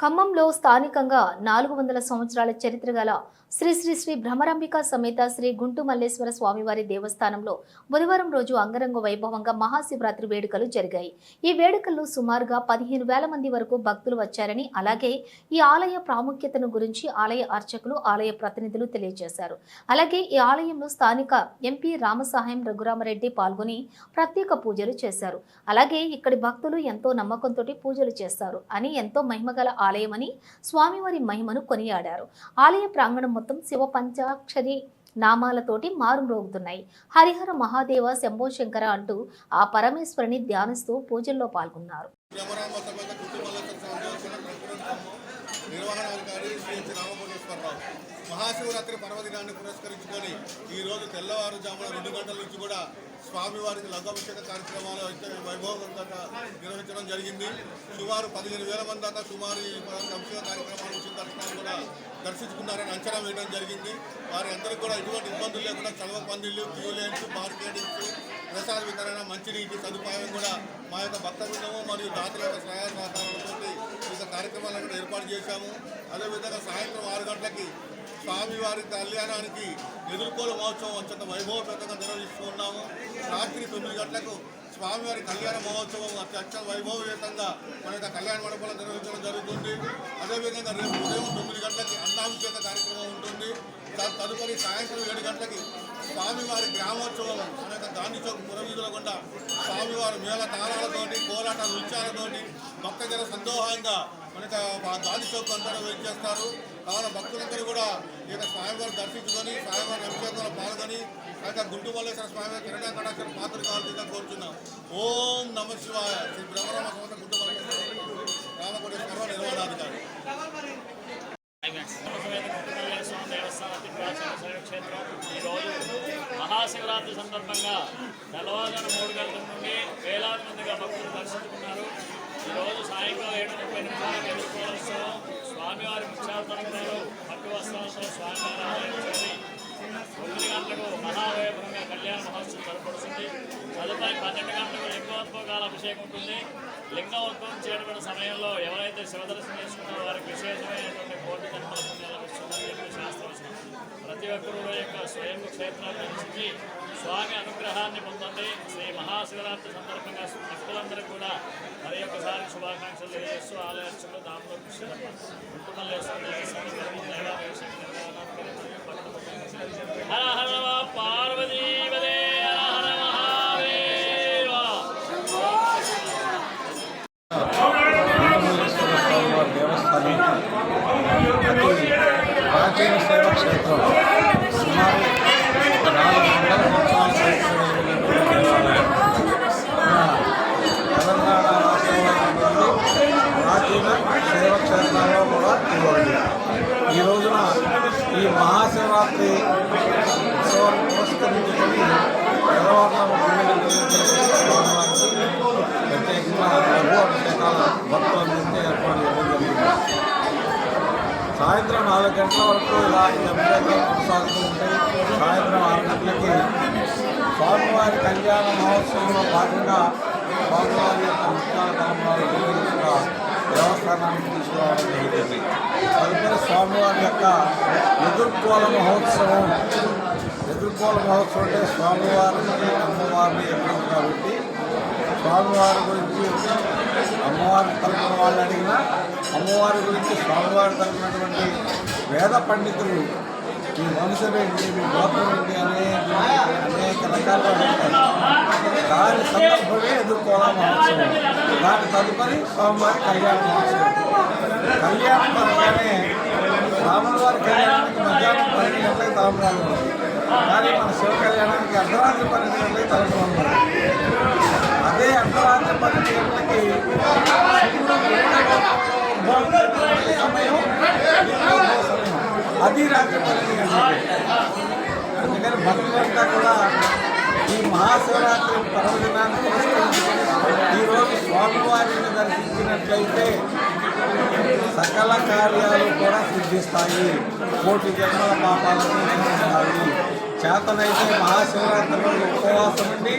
ఖమ్మంలో స్థానికంగా నాలుగు వందల సంవత్సరాల చరిత్ర గల శ్రీ శ్రీ శ్రీ భ్రమరాంబిక సమేత శ్రీ గుంటు మల్లేశ్వర స్వామివారి దేవస్థానంలో బుధవారం రోజు అంగరంగ వైభవంగా మహాశివరాత్రి వేడుకలు జరిగాయి. ఈ వేడుకల్లో సుమారుగా పదిహేను వేల మంది వరకు భక్తులు వచ్చారని అలాగే ఈ ఆలయ ప్రాముఖ్యతను గురించి ఆలయ అర్చకులు ఆలయ ప్రతినిధులు తెలియజేశారు. అలాగే ఈ ఆలయంలో స్థానిక ఎంపీ రామసహాయం రఘురామరెడ్డి పాల్గొని ప్రత్యేక పూజలు చేశారు. అలాగే ఇక్కడి భక్తులు ఎంతో నమ్మకంతో పూజలు చేస్తారు అని ఎంతో మహిమగల ఆలయమని స్వామివారి మహిమను కొనియాడారు. ఆలయ ప్రాంగణం మొత్తం శివ పంచాక్షరి నామాలతోటి మారుమ్రోగుతున్నాయి. హరిహర మహాదేవ శంభో శంకర అంటూ ఆ పరమేశ్వరిని ధ్యానిస్తూ పూజల్లో పాల్గొన్నారు. మహాశివరాత్రి పర్వదినాన్ని పురస్కరించుకొని ఈరోజు తెల్లవారుజామున రెండు గంటల నుంచి కూడా స్వామివారికి లగ్గాభిషేక కార్యక్రమాలు అయితే వైభవంతంగా నిర్వహించడం జరిగింది. సుమారు పదిహేను వేల మంది దాకా సుమారు ఈ అభిషేక కార్యక్రమాలు వచ్చిన దర్శనాలు కూడా దర్శించుకున్నారని అంచనా వేయడం జరిగింది. వారి అందరికీ కూడా ఎటువంటి ఇబ్బందులు లేకుండా చలవ పందిళ్ళు క్యూ లైన్స్ మార్కెటింగ్స్ ప్రసాద వితరణ మంచినీటి సదుపాయం కూడా మా యొక్క భక్త బృందము మరియు దాతల యొక్క సహాయ సహకారాలతో కార్యక్రమాలను కూడా ఏర్పాటు చేశాము. అదేవిధంగా సాయంత్రం ఆరు గంటలకి స్వామివారి కళ్యాణానికి ఎదుర్కోలు మహోత్సవం అత్యంత వైభవపేతంగా నిర్వహిస్తూ ఉన్నాము. రాత్రి తొమ్మిది గంటలకు స్వామివారి కళ్యాణ మహోత్సవం అత్యంత వైభవపేతంగా మన యొక్క కళ్యాణ మండపంలో నిర్వహించడం జరుగుతుంది. అదేవిధంగా రేపు ఉదయం తొమ్మిది గంటలకి అన్నాభిషేక కార్యక్రమం ఉంటుంది. తదుపరి సాయంత్రం ఏడు గంటలకి స్వామివారి గ్రామోత్సవం మన యొక్క గాంధీ చౌక్ పురవీధుల గుండా స్వామివారి మేళ తాళాలతోటి కోలాట నృత్యాలతోటి దగ్గర సందోహంగా మనకి ఆ గాంధీ చౌక్ అంతా చేస్తారు. కావున భక్తులందరూ కూడా ఈ యొక్క స్వామివారిని దర్శించుకొని స్వామివారి అభిషేకంలో పాల్గొని అయితే యొక్క గుంటు మల్లేశ్వర స్వామివారి కిరణా కటాక్షర పాత్ర కావాల్సిందిగా కోరుతున్నాం ఓం నమ శివాయ. శ్రీ బ్రహ్మరామ సంస్థ గుంటు మల్లేశ్వర రామకోటేశ్వర నిర్వహణాధికారి సమేత ఈరోజు మహాశివరాత్రి సందర్భంగా తెల్లవారుజామున మూడు గంటల నుండి వేలాది మందిగా భక్తులు దర్శించుకున్నారు. ఈరోజు సాయంకాలం ఏడు ముప్పై నిమిషాలకు ఎదుర్కోవడం స్వామివారి ముఖ్యావతరణలో పట్టు వస్త్రాలతో స్వామివారి ఆలయం తొమ్మిది గంటలకు మహావైభవంగా కళ్యాణ మహోత్సవం జరపడుతుంది తదుపరి పన్నెండు గంటలకు లింగోద్భోగాల అభిషేకం ఉంటుంది. లింగోద్భవం చేయబడిన సమయంలో ఎవరైతే శివదర్శనం చేసుకున్నారో వారికి విశేషమైనటువంటి కోటి జన్మల పుణ్యాలు లభిస్తుందని చెప్పి శాస్త్రవచనం ప్రతి ఒక్కరు యొక్క స్వయం క్షేత్రాన్ని దర్శించి స్వామి అనుగ్రహాన్ని పొందండి. శ్రీ మహాశివరాత్రి సందర్భంగా భక్తులందరూ కూడా మరి ఒక్కసారి శుభాకాంక్షలు తెలియజేస్తూ ఆలయాలు దాంట్లో కృషి హర సాయంత్రం నాలుగు గంటల వరకు ఇలా ఈ అభిషేకాలు కొనసాగుతూ ఉంటాయి. సాయంత్రం ఆరు గంటలకి స్వామివారి కళ్యాణ మహోత్సవంలో భాగంగా స్వామివారి యొక్క ముఖ్యాల తలంబాలు కూడా దేవస్థానానికి తీసుకురావడం జరిగింది. తదుపరి స్వామివారి యొక్క ఎదుర్కోల మహోత్సవం. ఎదుర్కోల మహోత్సవం అంటే స్వామివారిని అమ్మవారిని ఎక్కడ కాబట్టి స్వామివారి గురించి అమ్మవారిని తరపున వాళ్ళు అడిగినా అమ్మవారి గురించి స్వామివారి తరపునటువంటి వేద పండితులు ఈ మనుషులేంటి మీ గోత్రం అనేక అనేక రకాలుగా ఉంటారు దాని సందర్భమే ఎదుర్కోవాల మహోత్సవం దాని తదుపరి స్వామివారి కళ్యాణ మహోత్సవం కళ్యాణం అనగానే రాముల వారి కళ్యాణానికి మధ్యాహ్నం పన్నెండు గంటలకు తాంబరాలు. కానీ మన శివ కళ్యాణానికి అర్ధరాత్రి పన్నెండు గంటలకు తలపడం అదే అర్ధరాత్రి పన్నెండు గంటలకి శివుడు సమయం సమయం. అది రాత్రి పన్నెండు గంటలకి అందుకని భక్తులంతా కూడా ఈ మహాశివరాత్రి పర్వదినాన్ని పురస్కరించుకుని ఈరోజు స్వామివారిని దర్శించినట్లయితే సకల కార్యాలు కూడా సిద్ధిస్తాయి. కోటి జన్మల పాపాలను నశిస్తాయి చేతనైతే మహాశివరాత్రి రోజు ఉపవాసం ఉండి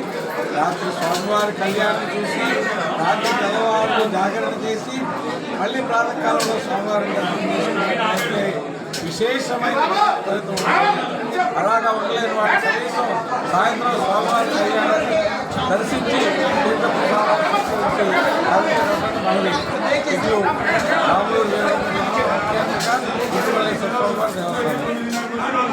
రాత్రి స్వామివారి కళ్యాణం చూసి రాత్రి తెల్లవారు జాగ్రత్త చేసి మళ్ళీ ప్రాతకాలంలో స్వామివారిని విశేషమైన ఫలితం అలాగా ఉండలేని వారి కనీసం సాయంత్రం స్వామివారి కళ్యాణాన్ని దర్శించి మనవి ఇట్లు దేవస్థానం